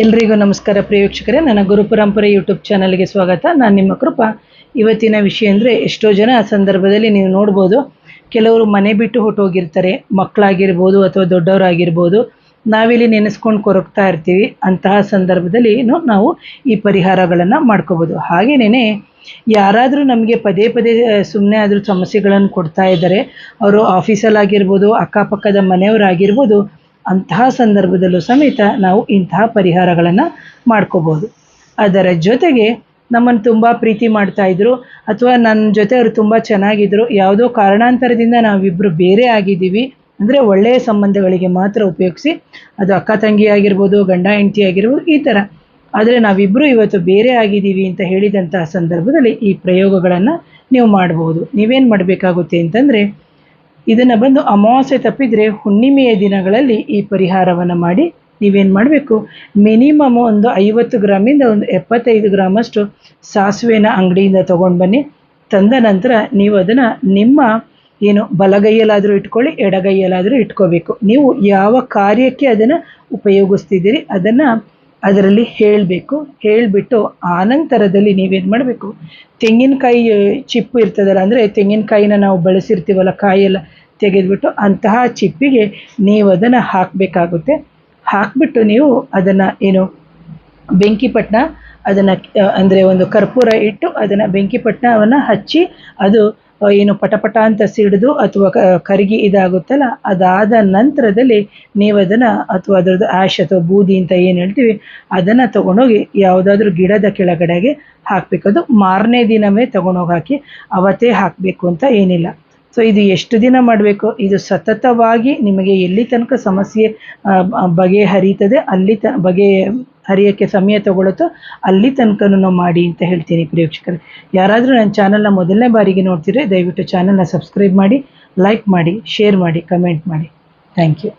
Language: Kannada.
ಎಲ್ರಿಗೂ ನಮಸ್ಕಾರ ಪ್ರಿಯ ವೀಕ್ಷಕರೇ ನನ್ನ ಗುರುಪರಂಪರೆ ಯೂಟ್ಯೂಬ್ ಚಾನಲ್ಗೆ ಸ್ವಾಗತ. ನಾನು ನಿಮ್ಮ ಕೃಪಾ. ಇವತ್ತಿನ ವಿಷಯ ಅಂದರೆ ಎಷ್ಟೋ ಜನ ಆ ಸಂದರ್ಭದಲ್ಲಿ ನೀವು ನೋಡ್ಬೋದು, ಕೆಲವರು ಮನೆ ಬಿಟ್ಟು ಹೊಟ್ಟೋಗಿರ್ತಾರೆ ಮಕ್ಕಳಾಗಿರ್ಬೋದು ಅಥವಾ ದೊಡ್ಡವರಾಗಿರ್ಬೋದು. ನಾವಿಲ್ಲಿ ನೆನೆಸ್ಕೊಂಡು ಕೊರಗ್ತಾ ಇರ್ತೀವಿ. ಅಂತಹ ಸಂದರ್ಭದಲ್ಲಿ ನಾವು ಈ ಪರಿಹಾರಗಳನ್ನು ಮಾಡ್ಕೋಬೋದು. ಹಾಗೆಯೇ ಯಾರಾದರೂ ನಮಗೆ ಪದೇ ಪದೇ ಸುಮ್ಮನೆ ಆದರೂ ಸಮಸ್ಯೆಗಳನ್ನು ಕೊಡ್ತಾ ಇದ್ದಾರೆ, ಅವರು ಆಫೀಸಲ್ಲಾಗಿರ್ಬೋದು, ಅಕ್ಕಪಕ್ಕದ ಮನೆಯವರಾಗಿರ್ಬೋದು ಅಂತಹ ಸಂದರ್ಭದಲ್ಲೂ ಸಮೇತ ನಾವು ಇಂತಹ ಪರಿಹಾರಗಳನ್ನು ಮಾಡ್ಕೋಬೋದು. ಅದರ ಜೊತೆಗೆ ನಮ್ಮನ್ನು ತುಂಬ ಪ್ರೀತಿ ಮಾಡ್ತಾ ಇದ್ರು, ಅಥವಾ ನನ್ನ ಜೊತೆ ಅವರು ತುಂಬ ಚೆನ್ನಾಗಿದ್ದರು ಯಾವುದೋ ಕಾರಣಾಂತರದಿಂದ ನಾವಿಬ್ಬರು ಬೇರೆ ಆಗಿದ್ದೀವಿ ಅಂದರೆ ಒಳ್ಳೆಯ ಸಂಬಂಧಗಳಿಗೆ ಮಾತ್ರ ಉಪಯೋಗಿಸಿ, ಅದು ಅಕ್ಕ ತಂಗಿ ಆಗಿರ್ಬೋದು, ಗಂಡ ಹೆಂಡತಿ ಆಗಿರ್ಬೋದು, ಈ ಥರ ಆದರೆ ನಾವಿಬ್ಬರು ಇವತ್ತು ಬೇರೆ ಆಗಿದ್ದೀವಿ ಅಂತ ಹೇಳಿದಂತಹ ಸಂದರ್ಭದಲ್ಲಿ ಈ ಪ್ರಯೋಗಗಳನ್ನು ನೀವು ಮಾಡ್ಬೋದು. ನೀವೇನು ಮಾಡಬೇಕಾಗುತ್ತೆ ಅಂತಂದರೆ ಇದನ್ನು ಬಂದು ಅಮಾವಾಸ್ಯೆ ತಪ್ಪಿದರೆ ಹುಣ್ಣಿಮೆಯ ದಿನಗಳಲ್ಲಿ ಈ ಪರಿಹಾರವನ್ನು ಮಾಡಿ ನೀವೇನು ಮಾಡಬೇಕು? ಮಿನಿಮಮ್ ಒಂದು ಐವತ್ತು ಗ್ರಾಮಿಂದ ಒಂದು ಎಪ್ಪತ್ತೈದು ಗ್ರಾಮಷ್ಟು ಸಾಸಿವೆನ ಅಂಗಡಿಯಿಂದ ತೊಗೊಂಡು ಬನ್ನಿ. ತಂದ ನಂತರ ನೀವು ಅದನ್ನು ನಿಮ್ಮ ಏನು ಬಲಗೈಯಲ್ಲಾದರೂ ಇಟ್ಕೊಳ್ಳಿ, ಎಡಗೈಯಲ್ಲಾದರೂ ಇಟ್ಕೋಬೇಕು. ನೀವು ಯಾವ ಕಾರ್ಯಕ್ಕೆ ಅದನ್ನು ಉಪಯೋಗಿಸ್ತಿದ್ದೀರಿ, ಅದನ್ನು ಅದರಲ್ಲಿ ಹೇಳಬೇಕು. ಹೇಳಿಬಿಟ್ಟು ಆನಂತರದಲ್ಲಿ ನೀವೇನು ಮಾಡಬೇಕು? ತೆಂಗಿನಕಾಯಿ ಚಿಪ್ಪು ಇರ್ತದಲ್ಲ, ಅಂದರೆ ತೆಂಗಿನಕಾಯಿನ ನಾವು ಬಳಸಿರ್ತೀವಲ್ಲ, ಕಾಯೆಲ್ಲ ತೆಗೆದುಬಿಟ್ಟು ಅಂತಹ ಚಿಪ್ಪಿಗೆ ನೀವು ಅದನ್ನು ಹಾಕಬೇಕಾಗುತ್ತೆ. ಹಾಕಿಬಿಟ್ಟು ನೀವು ಅದನ್ನು ಏನು ಬೆಂಕಿಪಟ್ಟಣ ಅದನ್ನು, ಅಂದರೆ ಒಂದು ಕರ್ಪೂರ ಇಟ್ಟು ಅದನ್ನು ಬೆಂಕಿಪಟ್ಟಣವನ್ನು ಹಚ್ಚಿ ಅದು ಏನು ಪಟಪಟ ಅಂತ ಸಿಡಿದು ಅಥವಾ ಕರಗಿ ಇದಾಗುತ್ತಲ್ಲ, ಅದಾದ ನಂತರದಲ್ಲಿ ನೀವು ಅದನ್ನು, ಅಥವಾ ಅದರದ್ದು ಆ್ಯಶ್ ಅಥವಾ ಬೂದಿ ಅಂತ ಏನು ಹೇಳ್ತೀವಿ, ಅದನ್ನು ತಗೊಂಡೋಗಿ ಯಾವುದಾದ್ರೂ ಗಿಡದ ಕೆಳಗಡೆಗೆ ಹಾಕಬೇಕು. ಅದು ಮಾರನೇ ದಿನವೇ ತೊಗೊಂಡೋಗಿ ಹಾಕಿ ಅವತ್ತೇ ಹಾಕಬೇಕು ಅಂತ ಏನಿಲ್ಲ. ಸೊ ಇದು ಎಷ್ಟು ದಿನ ಮಾಡಬೇಕು? ಇದು ಸತತವಾಗಿ ನಿಮಗೆ ಎಲ್ಲಿ ತನಕ ಸಮಸ್ಯೆ ಬಗೆಹರಿತದೆ ಅಲ್ಲಿ ತ, ಬಗೆ ಹರಿಯೋಕ್ಕೆ ಸಮಯ ತಗೊಳ್ಳುತ್ತೋ ಅಲ್ಲಿ ತನಕನೂ ನಾವು ಮಾಡಿ ಅಂತ ಹೇಳ್ತೀನಿ ಪ್ರೇಕ್ಷಕರು. ಯಾರಾದರೂ ನನ್ನ ಚಾನಲ್ನ ಮೊದಲನೇ ಬಾರಿಗೆ ನೋಡ್ತಿದ್ರೆ ದಯವಿಟ್ಟು ಚಾನಲ್ನ ಸಬ್ಸ್ಕ್ರೈಬ್ ಮಾಡಿ ಲೈಕ್ ಮಾಡಿ ಶೇರ್ ಮಾಡಿ ಕಮೆಂಟ್ ಮಾಡಿ. Thank you